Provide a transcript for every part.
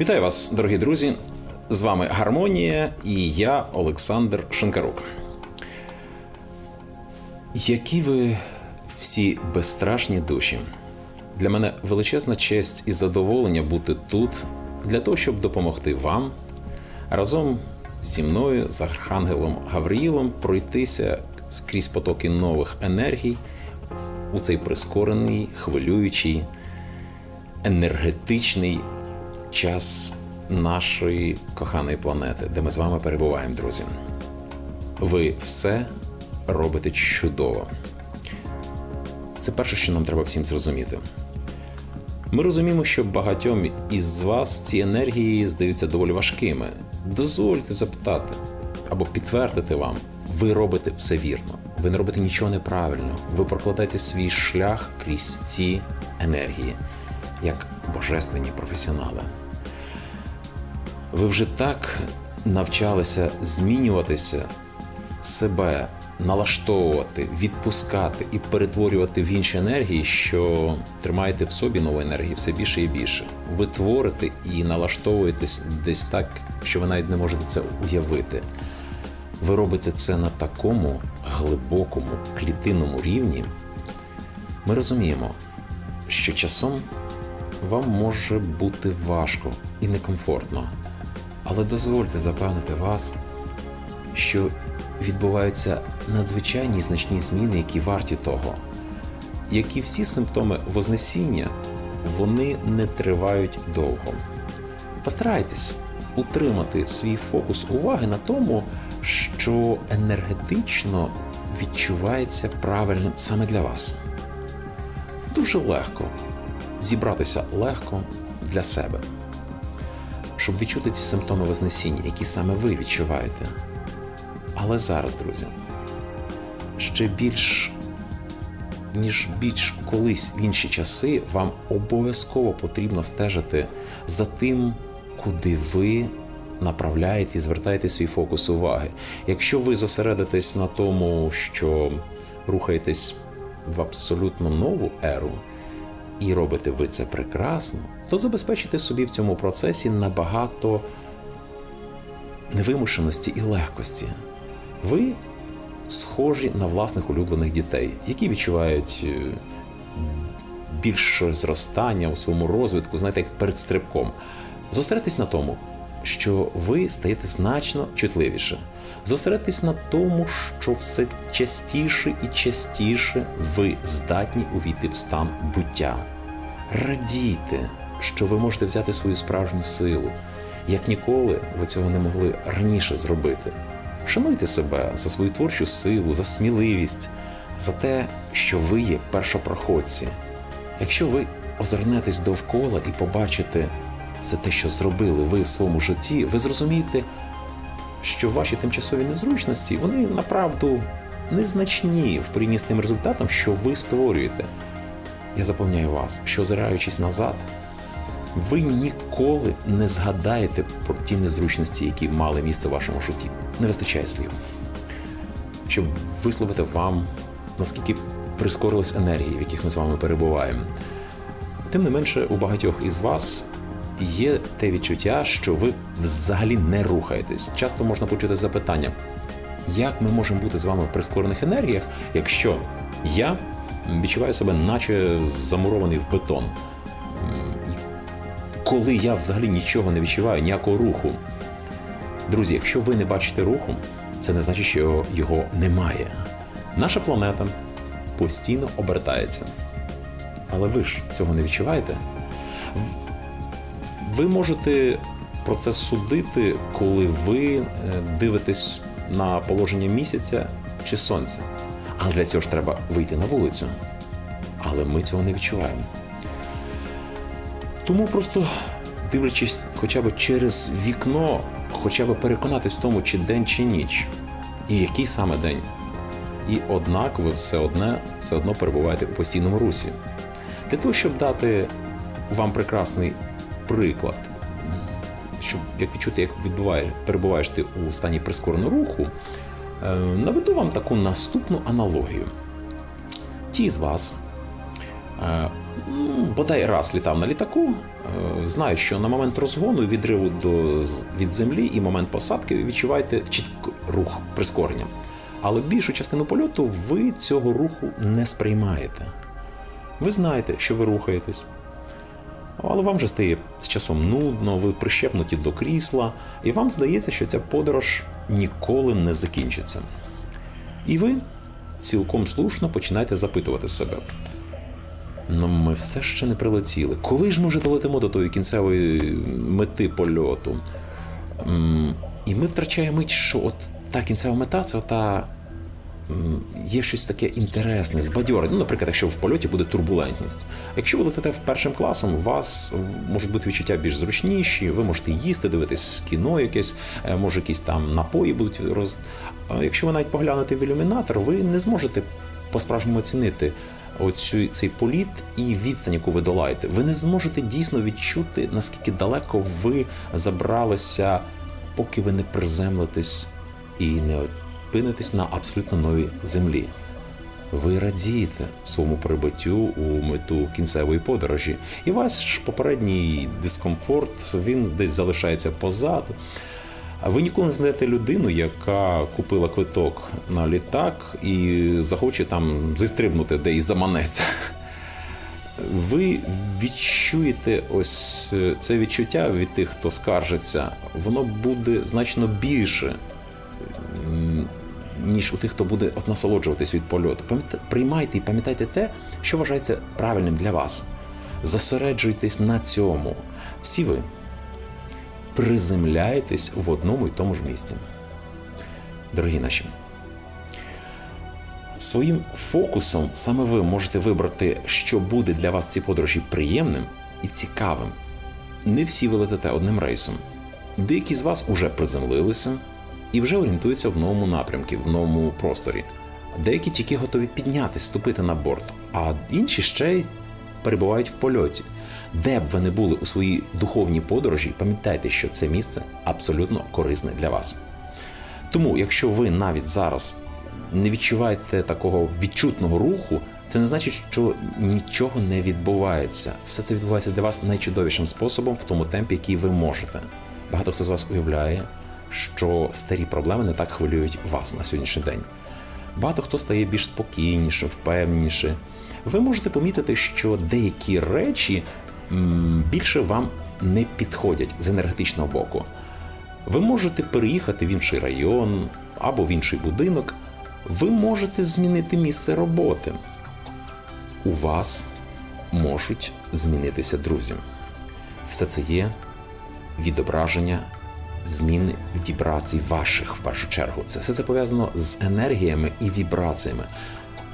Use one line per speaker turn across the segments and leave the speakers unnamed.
Вітаю вас, дорогі друзі! З вами Гармонія і я, Олександр Шинкарук. Які ви всі безстрашні душі. Для мене величезна честь і задоволення бути тут для того, щоб допомогти вам разом зі мною, з Архангелом Гавриїлом, пройтися скрізь потоки нових енергій у цей прискорений, хвилюючий, енергетичний час нашої коханої планети, де ми з вами перебуваємо, друзі. Ви все робите чудово. Це перше, що нам треба всім зрозуміти. Ми розуміємо, що багатьом із вас ці енергії здаються доволі важкими. Дозвольте запитати або підтвердити вам, ви робите все вірно, ви не робите нічого неправильно, ви прокладаєте свій шлях крізь ці енергії, як божественні професіонали. Ви вже так навчалися змінюватися себе, налаштовувати, відпускати і перетворювати в інші енергії, що тримаєте в собі нову енергію все більше і більше. Ви творите і налаштовуєтесь десь так, що ви навіть не можете це уявити. Ви робите це на такому глибокому клітинному рівні. Ми розуміємо, що часом вам може бути важко і некомфортно. Але дозвольте запевнити вас, що відбуваються надзвичайні значні зміни, які варті того. Як і всі симптоми Вознесіння, вони не тривають довго. Постарайтесь утримати свій фокус уваги на тому, що енергетично відчувається правильним саме для вас. Дуже легко зібратися легко для себе щоб відчути ці симптоми Вознесіння, які саме ви відчуваєте. Але зараз, друзі, ще більш ніж більш колись в інші часи, вам обов'язково потрібно стежити за тим, куди ви направляєте і звертаєте свій фокус уваги. Якщо ви зосередитесь на тому, що рухаєтесь в абсолютно нову еру, і робите ви це прекрасно, то забезпечите собі в цьому процесі набагато невимушеності і легкості. Ви схожі на власних улюблених дітей, які відчувають е, більше зростання у своєму розвитку, знаєте, як перед стрибком. Зосередьтесь на тому, що ви стаєте значно чутливіше. Зосередьтесь на тому, що все частіше і частіше ви здатні увійти в стан буття. Радійте, що ви можете взяти свою справжню силу, як ніколи ви цього не могли раніше зробити. Шануйте себе за свою творчу силу, за сміливість, за те, що ви є першопроходці. Якщо ви озирнетесь довкола і побачите все те, що зробили ви в своєму житті, ви зрозумієте, що ваші тимчасові незручності вони направду незначні в порівнянні з тим результатом, що ви створюєте. Я запевняю вас, що озираючись назад, ви ніколи не згадаєте про ті незручності, які мали місце в вашому житті. Не вистачає слів, щоб висловити вам, наскільки прискорилась енергії, в яких ми з вами перебуваємо. Тим не менше, у багатьох із вас є те відчуття, що ви взагалі не рухаєтесь. Часто можна почути запитання, як ми можемо бути з вами в прискорених енергіях, якщо я відчуваю себе, наче замурований в бетон. Коли я взагалі нічого не відчуваю, ніякого руху. Друзі, якщо ви не бачите руху, це не значить, що його немає. Наша планета постійно обертається. Але ви ж цього не відчуваєте? Ви можете про це судити, коли ви е, дивитесь на положення місяця чи сонця. Але для цього ж треба вийти на вулицю. Але ми цього не відчуваємо. Тому просто дивлячись хоча б через вікно, хоча б переконатись в тому, чи день, чи ніч, і який саме день. І однак ви все одне все одно перебуваєте у постійному русі. Для того, щоб дати вам прекрасний приклад, щоб як відчути, як перебуваєш ти у стані прискореного руху, е, наведу вам таку наступну аналогію. Ті з вас, е, бодай раз літав на літаку, е, знаю, що на момент розгону відриву до, від землі і момент посадки відчуваєте чітко рух прискорення. Але більшу частину польоту ви цього руху не сприймаєте. Ви знаєте, що ви рухаєтесь. Але вам вже стає з часом нудно, ви прищепнуті до крісла, і вам здається, що ця подорож ніколи не закінчиться. І ви цілком слушно починаєте запитувати себе. Ну, ми все ще не прилетіли. Коли ж ми вже долетимо до тої кінцевої мети польоту? І ми втрачаємо мить, що от та кінцева мета це та є щось таке інтересне, збадьорене. Ну, наприклад, якщо в польоті буде турбулентність. Якщо ви летите в першим класом, у вас можуть бути відчуття більш зручніші, ви можете їсти, дивитись кіно якесь, е, може якісь там напої будуть роз. Якщо ви навіть поглянете в ілюмінатор, ви не зможете по-справжньому оцінити оцю цей політ і відстань, яку ви долаєте. Ви не зможете дійсно відчути, наскільки далеко ви забралися, поки ви не приземлитесь і не опинитесь на абсолютно новій землі. Ви радієте своєму прибуттю у мету кінцевої подорожі, і ваш попередній дискомфорт він десь залишається позаду. Ви ніколи не знайдете людину, яка купила квиток на літак і захоче там зістрибнути, де і заманеться. Ви відчуєте ось е, це відчуття від тих, хто скаржиться, воно буде значно більше, ніж у тих, хто буде насолоджуватись від польоту. Приймайте і пам'ятайте те, що вважається правильним для вас. Зосереджуйтесь на цьому. Всі ви приземляєтесь в одному і тому ж місці. Дорогі наші, своїм фокусом саме ви можете вибрати, що буде для вас в цій подорожі приємним і цікавим. Не всі ви летите одним рейсом. Деякі з вас уже приземлилися і вже орієнтуються в новому напрямку, в новому просторі. Деякі тільки готові піднятися, ступити на борт, а інші ще й перебувають в польоті. Де б ви не були у своїй духовній подорожі, пам'ятайте, що це місце абсолютно корисне для вас. Тому, якщо ви навіть зараз не відчуваєте такого відчутного руху, це не значить, що нічого не відбувається. Все це відбувається для вас найчудовішим способом в тому темпі, який ви можете. Багато хто з вас уявляє, що старі проблеми не так хвилюють вас на сьогоднішній день. Багато хто стає більш спокійніше, впевненіше. Ви можете помітити, що деякі речі більше вам не підходять з енергетичного боку. Ви можете переїхати в інший район або в інший будинок. Ви можете змінити місце роботи. У вас можуть змінитися друзі. Все це є відображення зміни вібрацій ваших в першу чергу. Це все це пов'язано з енергіями і вібраціями.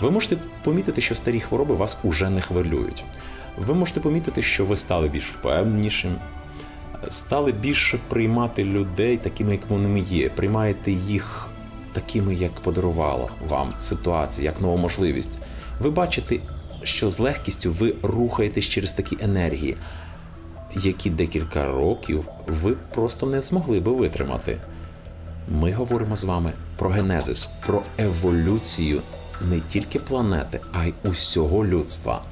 Ви можете помітити, що старі хвороби вас уже не хвилюють. Ви можете помітити, що ви стали більш впевненішим, стали більше приймати людей такими, як вони є. Приймаєте їх такими, як подарувала вам ситуація, як нова можливість. Ви бачите, що з легкістю ви рухаєтесь через такі енергії, які декілька років ви просто не змогли би витримати. Ми говоримо з вами про генезис, про еволюцію не тільки планети, а й усього людства.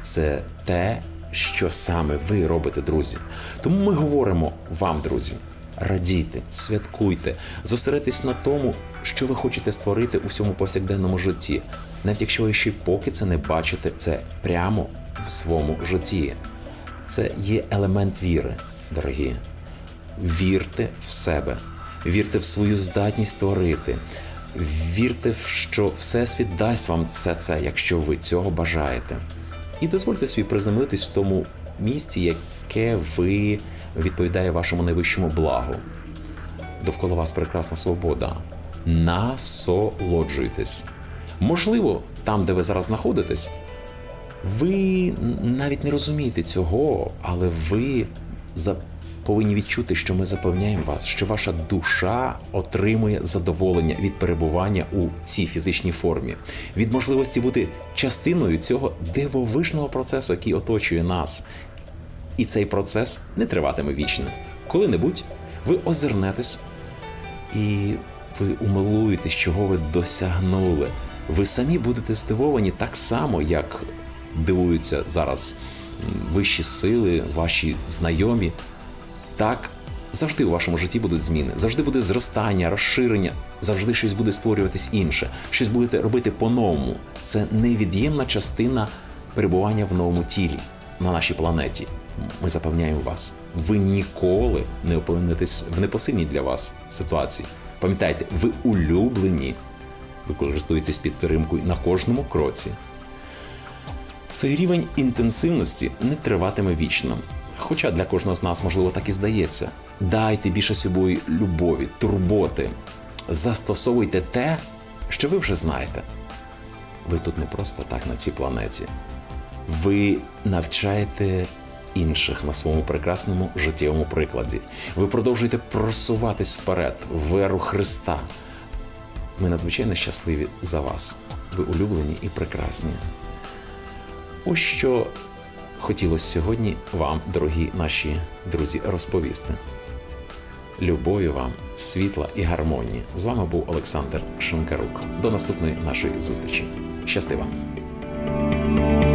Це те, що саме ви робите, друзі. Тому ми говоримо вам, друзі, радійте, святкуйте, зосередьтесь на тому, що ви хочете створити у всьому повсякденному житті, навіть якщо ви ще поки це не бачите, це прямо в своєму житті. Це є елемент віри, дорогі. Вірте в себе, вірте в свою здатність творити, вірте, що Всесвіт дасть вам все це, якщо ви цього бажаєте. І дозвольте собі приземлитись в тому місці, яке ви відповідає вашому найвищому благу. Довкола вас прекрасна свобода. Насолоджуйтесь. Можливо, там, де ви зараз знаходитесь, ви навіть не розумієте цього, але ви повинні відчути, що ми запевняємо вас, що ваша душа отримує задоволення від перебування у цій фізичній формі, від можливості бути частиною цього дивовижного процесу, який оточує нас. І цей процес не триватиме вічно. Коли-небудь ви озирнетесь і ви умилуєтесь, чого ви досягнули. Ви самі будете здивовані так само, як дивуються зараз вищі сили, ваші знайомі. Так, завжди у вашому житті будуть зміни, завжди буде зростання, розширення, завжди щось буде створюватись інше, щось будете робити по-новому. Це невід'ємна частина перебування в новому тілі на нашій планеті. Ми запевняємо вас, ви ніколи не опинитесь в непосильній для вас ситуації. Пам'ятайте, ви улюблені, ви користуєтесь підтримкою на кожному кроці. Цей рівень інтенсивності не триватиме вічно. Хоча для кожного з нас, можливо, так і здається. Дайте більше собою любові, турботи. Застосовуйте те, що ви вже знаєте. Ви тут не просто так на цій планеті. Ви навчаєте інших на своєму прекрасному життєвому прикладі. Ви продовжуєте просуватись вперед, в еру Христа. Ми надзвичайно щасливі за вас. Ви улюблені і прекрасні. Ось що хотілося сьогодні вам, дорогі наші друзі, розповісти. Любові вам, світла і гармонії. З вами був Олександр Шинкарук. До наступної нашої зустрічі. Щасти вам!